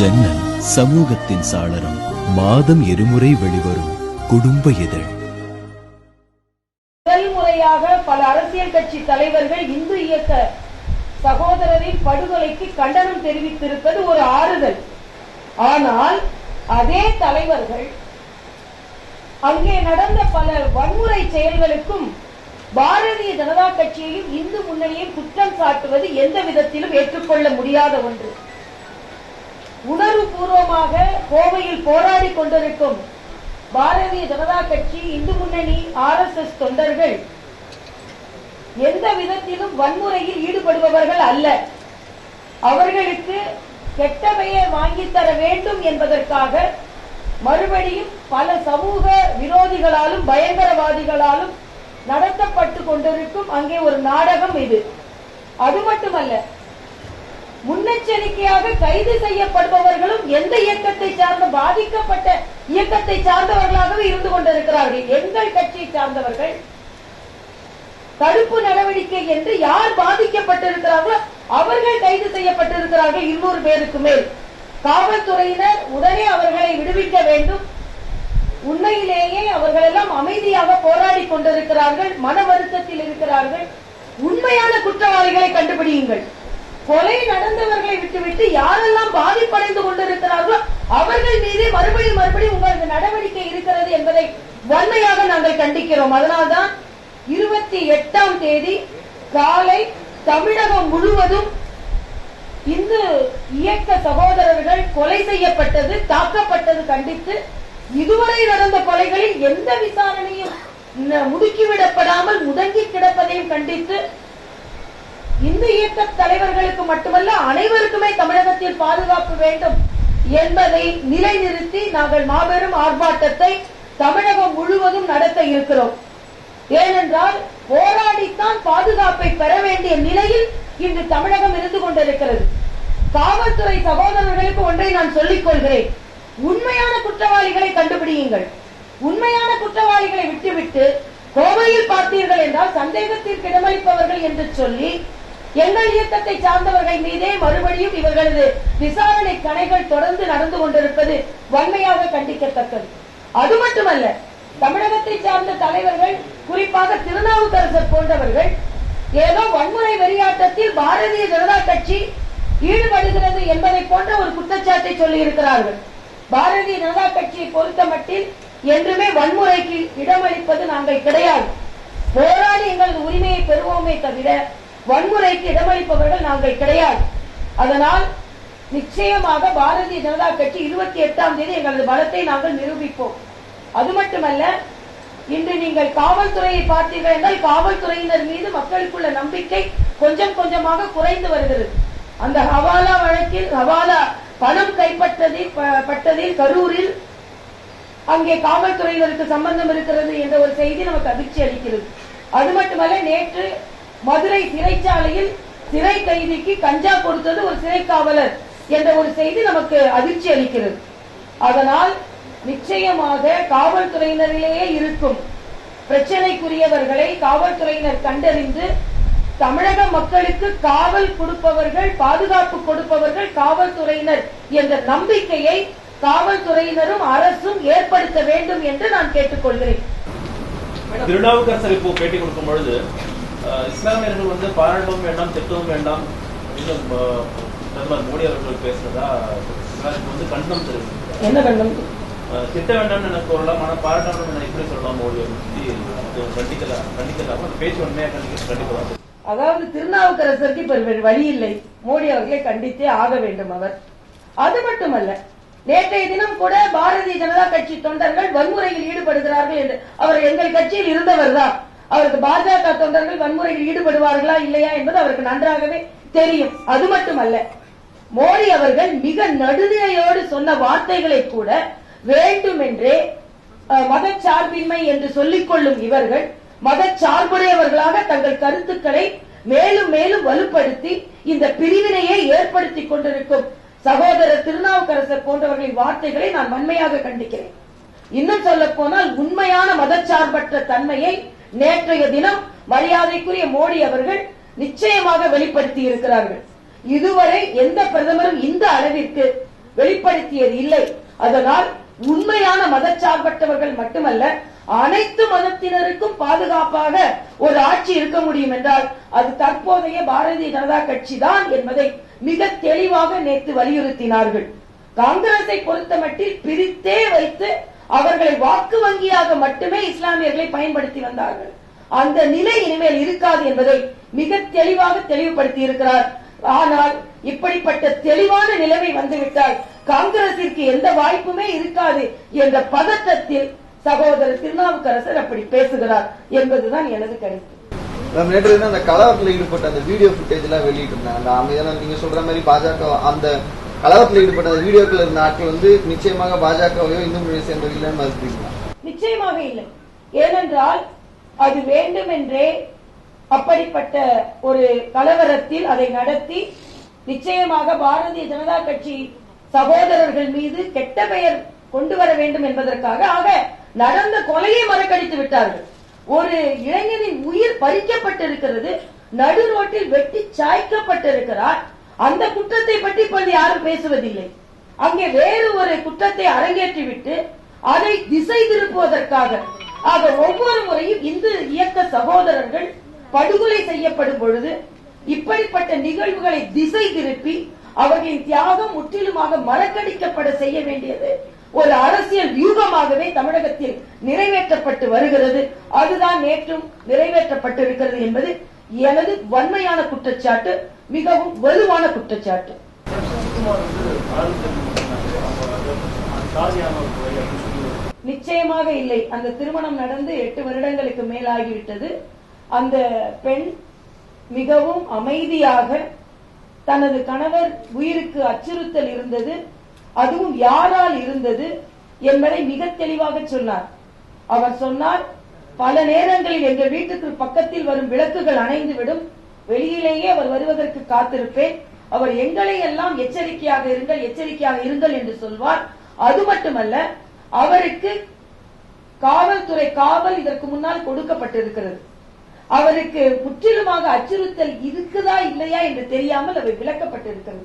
ஜன்னல் சமூகத்தின் சாளரம் மாதம் இருமுறை வெளிவரும் குடும்ப இதழ். முதல் முறையாக பல அரசியல் கட்சி தலைவர்கள் இந்து இயக்க சகோதரரின் படுகொலைக்கு கண்டனம் தெரிவித்திருப்பது ஒரு ஆறுதல். ஆனால் அதே தலைவர்கள் அங்கே நடந்த பல வன்முறை செயல்களுக்கும் பாரதிய ஜனதா கட்சியையும் இந்து முன்னணியையும் குற்றம் சாட்டுவது எந்த விதத்திலும் ஏற்றுக்கொள்ள முடியாத ஒன்று. உணர்வு பூர்வமாக கோவையில் போராடி கொண்டிருக்கும் பாரதிய ஜனதா கட்சி இந்து முன்னணி ஆர் எஸ் எஸ் தொண்டர்கள் எந்த விதத்திலும் வன்முறையில் ஈடுபடுபவர்கள் அல்ல. அவர்களுக்கு கெட்ட பெயர் வாங்கித் தர வேண்டும் என்பதற்காக மறுபடியும் பல சமூக விரோதிகளாலும் பயங்கரவாதிகளாலும் நடத்தப்பட்டு கொண்டிருக்கும் அங்கே ஒரு நாடகம் இது. அது மட்டுமல்ல முன்னெச்சரிக்கையாக கைது செய்யப்படுபவர்களும் எந்த இயக்கத்தை சார்ந்த பாதிக்கப்பட்ட இயக்கத்தை சார்ந்தவர்களாகவே இருந்து கொண்டிருக்கிறார்கள். எங்கள் கட்சியை சார்ந்தவர்கள் தடுப்பு நடவடிக்கை என்று யார் பாதிக்கப்பட்டிருக்கிறார்களோ அவர்கள் கைது செய்யப்பட்டிருக்கிறார்கள் இருநூறு பேருக்கு மேல். காவல்துறையினர் உடனே அவர்களை விடுவிக்க வேண்டும். உண்மையிலேயே அவர்கள் எல்லாம் அமைதியாக போராடி கொண்டிருக்கிறார்கள் மன வருத்தத்தில் இருக்கிறார்கள். உண்மையான குற்றவாளிகளை கண்டுபிடியுங்கள். கொலை நடந்தவர்களை விட்டுவிட்டு யாரெல்லாம் பாதிப்படைந்து கொண்டிருக்கிறார்களோ அவர்கள் மீது மறுபடியும் மறுபடியும் உங்களுக்கு நடவடிக்கை இருக்கிறது என்பதை வன்மையாக நாங்கள் கண்டிக்கிறோம். அதனால்தான் இருபத்தி எட்டாம் தேதி காலை தமிழகம் முழுவதும் இந்து இயக்க சகோதரர்கள் கொலை செய்யப்பட்டது தாக்கப்பட்டது கண்டித்து இதுவரை நடந்த கொலைகளில் எந்த விசாரணையும் முடுக்கிவிடப்படாமல் முடங்கி கிடப்பதையும் கண்டித்து இந்த இயக்க தலைவர்களுக்கு மட்டுமல்ல அனைவருக்குமே தமிழகத்தில் பாதுகாப்பு வேண்டும் என்பதை நிலைநிறுத்தி நாங்கள் மாபெரும் ஆர்ப்பாட்டத்தை தமிழகம் முழுவதும் நடத்த இருக்கிறோம். ஏனென்றால் போராடித்தான் பாதுகாப்பை பெற வேண்டிய நிலையில் இன்று தமிழகம் இருந்து கொண்டிருக்கிறது. காவல்துறை சகோதரர்களுக்கு ஒன்றை நான் சொல்லிக் கொள்கிறேன். உண்மையான குற்றவாளிகளை கண்டுபிடியுங்கள். உண்மையான குற்றவாளிகளை விட்டுவிட்டு கோவையில் பார்த்தீர்கள் என்றால் சந்தேகத்திற்கு இடமளிப்பவர்கள் என்று சொல்லி எங்கள் இயக்கத்தை சார்ந்தவர்கள் மீதே மறுபடியும் இவர்களது விசாரணை கணைகள் தொடர்ந்து நடந்து கொண்டிருப்பது வன்மையாக கண்டிக்கத்தக்கது. அது மட்டுமல்ல தமிழகத்தை சார்ந்த தலைவர்கள் குறிப்பாக திருநாவுக்கரசர் போன்றவர்கள் ஏதோ வன்முறை வெறியாட்டத்தில் பாரதிய ஜனதா கட்சி ஈடுபடுகிறது என்பதை போன்ற ஒரு குற்றச்சாட்டை சொல்லியிருக்கிறார்கள். பாரதிய ஜனதா கட்சியை பொறுத்த மட்டில் என்றுமே வன்முறைக்கு இடமளிப்பது நாங்கள் கிடையாது. போராடி எங்களது உரிமையை பெறுவோமே தவிர வன்முறைக்கு இடமளிப்பவர்கள் நாங்கள் கிடையாது. அதனால் நிச்சயமாக பாரதிய ஜனதா கட்சி இருபத்தி எட்டாம் தேதி எங்களது பலத்தை நாங்கள் நிரூபிப்போம். அது மட்டுமல்ல இன்று நீங்கள் காவல்துறையை பார்த்தீர்கள் என்றால் காவல்துறையினர் மீது மக்களுக்குள்ள நம்பிக்கை கொஞ்சம் கொஞ்சமாக குறைந்து வருகிறது. அந்த ஹவாலா வழக்கில் ஹவாலா பணம் கைப்பற்றதில் ப- பட்டதில் கரூரில் அங்கே காவல்துறையினருக்கு சம்பந்தம் இருக்கிறது என்ற ஒரு செய்தி நமக்கு அதிர்ச்சி அளிக்கிறது. அது மட்டுமல்ல நேற்று மதுரை சிறைச்சாலையில் சிறை கைதிக்கு கஞ்சா கொடுத்தது ஒரு சிறை காவலர் என்ற ஒரு செய்தி நமக்கு அதிர்ச்சி அளிக்கிறது. அதனால் நிச்சயமாக காவல்துறையினரிலேயே இருக்கும் பிரச்சனைக்குரியவர்களை காவல்துறையினர் கண்டறிந்து தமிழக மக்களுக்கு காவல் கொடுப்பவர்கள் பாதுகாப்பு கொடுப்பவர்கள் காவல்துறையினர் என்ற நம்பிக்கையை காவல்துறையினரும் அரசும் ஏற்படுத்த வேண்டும் என்று நான் கேட்டுக்கொள்கிறேன். திருநாவுக்கரசர் இப்போ பேட்டி கொடுக்கும் பொழுது இஸ்லாமியர்கள் வந்து பாராட்டவும் வேண்டாம் திட்டவும் வேண்டாம். அப்படின்னு பிரதமர் மோடி அவர்கள் பேசுறதா வந்து கண்டனம் தெரிவித்தார் என்ன கண்டம் அஹ், திட்ட வேண்டாம்னு எனக்கு சொல்லலாம் ஆனால் பாராட்ட வேண்டும் என எப்படி சொல்லலாம் மோடி பற்றி கண்டிக்கலாம் கண்டிக்கலாம் அந்த பேச்சு உண்மையாக கண்டிக்க கண்டிப்பதாக அதாவது திருநாவுக்கரசருக்கு இப்ப வழி இல்லை. மோடி அவர்களை கண்டித்தே ஆக வேண்டும் அவர். அது மட்டுமல்ல நேற்றைய தினம் கூட பாரதிய ஜனதா கட்சி தொண்டர்கள் வன்முறையில் ஈடுபடுகிறார்கள் என்று அவர் எங்கள் கட்சியில் இருந்தவர் தான். அவருக்கு பாஜக தொண்டர்கள் வன்முறையில் ஈடுபடுவார்களா இல்லையா என்பது அவருக்கு நன்றாகவே தெரியும். அது மட்டுமல்ல மோடி அவர்கள் மிக நடுநிலையோடு சொன்ன வார்த்தைகளை கூட வேண்டுமென்றே மதச்சார்பின்மை என்று சொல்லிக் கொள்ளும் இவர்கள் மதச்சார்புடையவர்களாக தங்கள் கருத்துக்களை மேலும் மேலும் வலுப்படுத்தி இந்த பிரிவினையை ஏற்படுத்திக் கொண்டிருக்கும் சகோதரர் திருநாவுக்கரசர் போன்றவர்களின் வார்த்தைகளை நான் வன்மையாக கண்டிக்கிறேன். இன்னும் சொல்ல போனால் உண்மையான மதச்சார்பற்ற தன்மையை நேற்றைய தினம் மரியாதைக்குரிய மோடி அவர்கள் நிச்சயமாக வெளிப்படுத்தி இருக்கிறார்கள். இதுவரை எந்த பிரதமரும் இந்த அளவிற்கு வெளிப்படுத்தியது இல்லை. அதனால் உண்மையான மதச்சார்பற்றவர்கள் மட்டுமல்ல அனைத்து மதத்தினருக்கும் பாதுகாப்பாக ஒரு ஆட்சி இருக்க முடியும் என்றால் அது தற்போதைய பாரதிய ஜனதா கட்சி தான் என்பதை மிக தெளிவாக நேற்று வலியுறுத்தினார்கள். காங்கிரஸை பொறுத்தமட்டில் பிரித்தே வைத்து அவர்களை வாக்கு வங்கியாக மட்டுமே இஸ்லாமியர்களை பயன்படுத்தி வந்தார்கள். அந்த நிலை இனிமேல் இருக்காது என்பதை மிக தெளிவாக தெளிவுபடுத்தி இருக்கிறார் ஆனால் இப்படிப்பட்ட தெளிவான நிலைமை வந்துவிட்டால் காங்கிரசிற்கு எந்த வாய்ப்புமே இருக்காது என்ற பதட்டத்தில் சகோதரர் திருநாவுக்கரசர் அப்படி பேசுகிறார் என்பதுதான் எனது கருத்து. மேம் நேற்று அந்த கலவரத்தில் ஈடுபட்ட அந்த வீடியோ ஃபுட்டேஜ் எல்லாம் வெளியிட்டிருந்தாங்க அந்த அமைதியான நீங்க சொல்ற மாதிரி பாஜக அந்த கலவரத்தில் ஈடுபட்ட வீடியோக்கள் இருந்த ஆட்கள் வந்து நிச்சயமாக பாஜகவையோ இந்து மொழியை சேர்ந்தவர்கள் மறுக்கிறீங்களா நிச்சயமாக இல்லை. ஏனென்றால் அது வேண்டும் என்றே அப்படிப்பட்ட ஒரு கலவரத்தில் அதை நடத்தி நிச்சயமாக பாரதிய ஜனதா கட்சி சகோதரர்கள் மீது கெட்ட பெயர் கொண்டு வர வேண்டும் என்பதற்காக ஆக நடந்த கொலையை மறக்கடித்து விட்டார்கள். ஒரு இளைஞனின் உயிர் பறிக்கப்பட்டிருக்கிறது நடு ரோட்டில் வெட்டி சாய்க்கப்பட்டிருக்கிறார். அந்த குற்றத்தை பற்றி இப்போது யாரும் பேசுவதில்லை. அங்கே வேறு ஒரு குற்றத்தை அரங்கேற்றிவிட்டு அதை திசை திருப்புவதற்காக ஆக ஒவ்வொரு முறையும் இந்து இயக்க சகோதரர்கள் படுகொலை செய்யப்படும் பொழுது இப்படிப்பட்ட நிகழ்வுகளை திசை திருப்பி அவர்களின் தியாகம் முற்றிலுமாக மறக்கடிக்கப்பட செய்ய வேண்டியது ஒரு அரசியல் வியூகமாகவே தமிழகத்தில் நிறைவேற்றப்பட்டு வருகிறது. அதுதான் நேற்றும் நிறைவேற்றப்பட்டிருக்கிறது என்பது எனது வன்மையான குற்றச்சாட்டு. மிகவும் வலுவான குற்றச்சாட்டு. நிச்சயமாக இல்லை. அந்த திருமணம் நடந்து எட்டு வருடங்களுக்கு மேலாகிவிட்டது. அந்த பெண் மிகவும் அமைதியாக தனது கணவர் உயிருக்கு அச்சுறுத்தல் இருந்தது. அதுவும் யாரால் இருந்தது என்பதை மிக தெளிவாக சொன்னார். அவர் சொன்னார் பல நேரங்களில் எங்கள் வீட்டுக்கு பக்கத்தில் வரும் விளக்குகள் அணைந்துவிடும். வெளியிலேயே அவர் வருவதற்கு காத்திருப்பேன். அவர் எங்களை எல்லாம் எச்சரிக்கையாக இருங்கள் எச்சரிக்கையாக இருங்கள் என்று சொல்வார். அது மட்டுமல்ல அவருக்கு காவல்துறை காவல் இதற்கு முன்னால் கொடுக்கப்பட்டிருக்கிறது. அவருக்கு முற்றிலுமாக அச்சுறுத்தல் இருக்குதா இல்லையா என்று தெரியாமல் அவை விளக்கப்பட்டிருக்கிறது.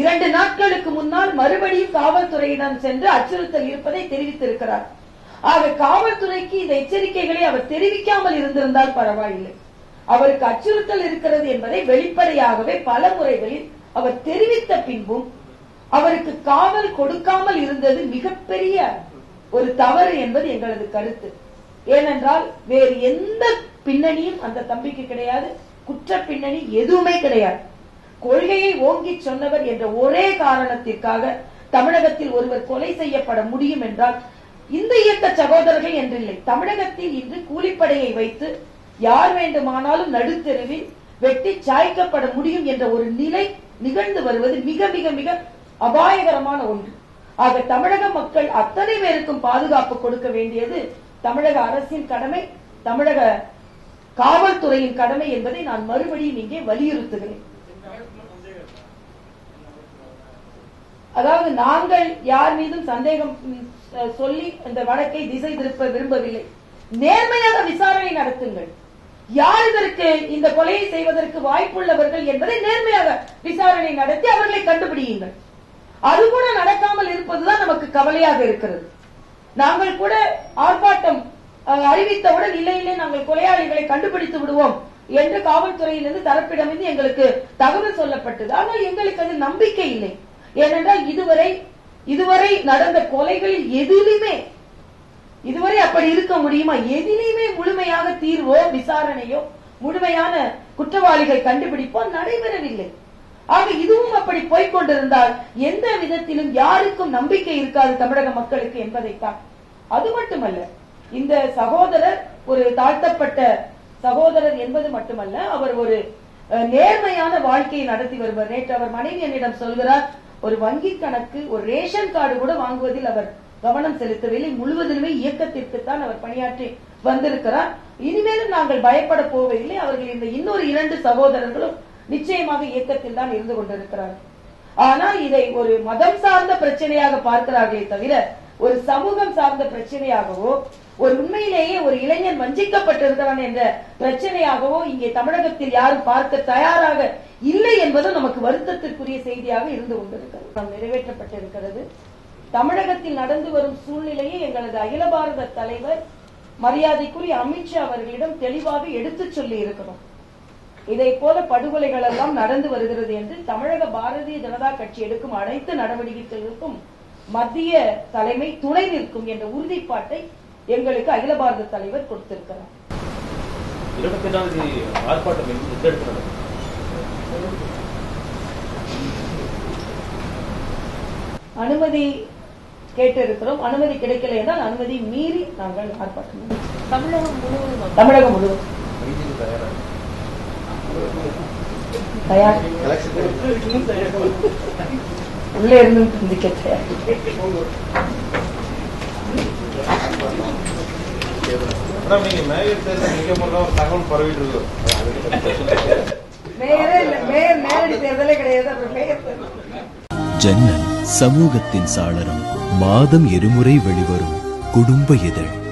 இரண்டு நாட்களுக்கு முன்னால் மறுபடியும் காவல்துறையிடம் சென்று அச்சுறுத்தல் இருப்பதை தெரிவித்திருக்கிறார். ஆக காவல்துறைக்கு இந்த எச்சரிக்கைகளை அவர் தெரிவிக்காமல் இருந்திருந்தால் பரவாயில்லை. அவருக்கு அச்சுறுத்தல் இருக்கிறது என்பதை வெளிப்படையாகவே பல முறைகளில் அவர் தெரிவித்த பின்பும் அவருக்கு காவல் கொடுக்காமல் இருந்தது மிகப்பெரிய ஒரு தவறு என்பது எங்களது கருத்து. ஏனென்றால் வேறு எந்த பின்னணியும் அந்த தம்பிக்கு கிடையாது குற்ற பின்னணி எதுவுமே கிடையாது. கொள்கையை ஓங்கி சொன்னவர் என்ற ஒரே காரணத்திற்காக தமிழகத்தில் ஒருவர் கொலை செய்யப்பட முடியும் என்றால் இந்த இயக்க சகோதரர்கள் என்றில்லை. தமிழகத்தில் இன்று கூலிப்படையை வைத்து யார் வேண்டுமானாலும் நடுத்தெருவில் வெட்டி சாய்க்கப்பட முடியும் என்ற ஒரு நிலை நிகழ்ந்து வருவது மிக மிக மிக அபாயகரமான ஒன்று. ஆக தமிழக மக்கள் அத்தனை பேருக்கும் பாதுகாப்பு கொடுக்க வேண்டியது தமிழக அரசின் கடமை தமிழக காவல்துறையின் கடமை என்பதை நான் மறுபடியும் இங்கே வலியுறுத்துகிறேன். அதாவது நாங்கள் யார் மீதும் சந்தேகம் சொல்லி இந்த வழக்கை திசை திருப்ப விரும்பவில்லை. நேர்மையாக விசாரணை நடத்துங்கள். யார் இதற்கு இந்த கொலையை செய்வதற்கு வாய்ப்புள்ளவர்கள் என்பதை நேர்மையாக விசாரணை நடத்தி அவர்களை கண்டுபிடியுங்கள். அது கூட நடக்காமல் இருப்பதுதான் நமக்கு கவலையாக இருக்கிறது. நாங்கள் கூட ஆர்ப்பாட்டம் அறிவித்தவுடன் இல்லை இல்லை நாங்கள் கொலையாளிகளை கண்டுபிடித்து விடுவோம் என்று காவல்துறையிலிருந்து தரப்பிடமிருந்து எங்களுக்கு தகவல் சொல்லப்பட்டது. ஆனால் எங்களுக்கு அது நம்பிக்கை இல்லை. ஏனென்றால் இதுவரை இதுவரை நடந்த கொலைகளில் எதிலுமே இதுவரை அப்படி இருக்க முடியுமா? எதிலையுமே முழுமையாக தீர்வோ விசாரணையோ முழுமையான குற்றவாளிகள் கண்டுபிடிப்போ நடைபெறவில்லை. ஆக இதுவும் அப்படி போய்கொண்டிருந்தால் எந்த விதத்திலும் யாருக்கும் நம்பிக்கை இருக்காது தமிழக மக்களுக்கு என்பதைத்தான். அது மட்டுமல்ல இந்த சகோதரர் ஒரு தாழ்த்தப்பட்ட சகோதரர் என்பது மட்டுமல்ல அவர் ஒரு அஹ், நேர்மையான வாழ்க்கையை நடத்தி வருவார். நேற்று அவர் மனைவி என்னிடம் சொல்கிறார் ஒரு வங்கி கணக்கு ஒரு ரேஷன் கார்டு கூட வாங்குவதில் அவர் கவனம் செலுத்தவில்லை. முழுவதிலுமே இயக்கத்திற்குத்தான் அவர் பணியாற்றி வந்திருக்கிறார். இனிமேலும் நாங்கள் பயப்பட போவதில்லை. அவர்கள் இந்த இன்னொரு இரண்டு சகோதரர்களும் நிச்சயமாக இயக்கத்தில் தான் இருந்து கொண்டிருக்கிறார்கள். ஆனால் இதை ஒரு மதம் சார்ந்த பிரச்சனையாக பார்க்கிறார்களே தவிர ஒரு சமூகம் சார்ந்த பிரச்சனையாகவோ ஒரு உண்மையிலேயே ஒரு இளைஞன் வஞ்சிக்கப்பட்டிருக்கிறான் என்ற பிரச்சனையாகவோ இங்கே தமிழகத்தில் யாரும் பார்க்க தயாராக இல்லை என்பது நமக்கு வருத்தத்திற்குரிய செய்தியாக இருந்து கொண்டிருக்கிறது. நிறைவேற்றப்பட்டிருக்கிறது. தமிழகத்தில் நடந்து வரும் சூழ்நிலையை எங்களது அகில பாரத தலைவர் மரியாதைக்குரிய அமித்ஷா அவர்களிடம் தெளிவாக எடுத்துச் சொல்லி இருக்கிறோம். இதை போல படுகொலைகள் எல்லாம் நடந்து வருகிறது என்று தமிழக பாரதிய ஜனதா கட்சி எடுக்கும் அனைத்து நடவடிக்கைகளுக்கும் மத்திய தலைமை துணை நிற்கும் என்ற உறுதிப்பாட்டை எங்களுக்கு அகில பாரத தலைவர் கொடுத்திருக்கிறார். இருபத்தி ஆர்ப்பாட்டம் எந்த இடத்துல நடக்கும்? அனுமதி கேட்டிருக்கிறோம். அனுமதி கிடைக்கல என்றால் அனுமதி மீறி நாங்கள் ஆர்ப்பாட்டம். தமிழகம் முழுவதும் தமிழகம் முழுவதும். தயாரா? உள்ளே இருந்து சிந்திக்க தயார். சமூகத்தின் சாளரம். மாதம் இருமுறை வெளிவரும் குடும்ப இதழ்.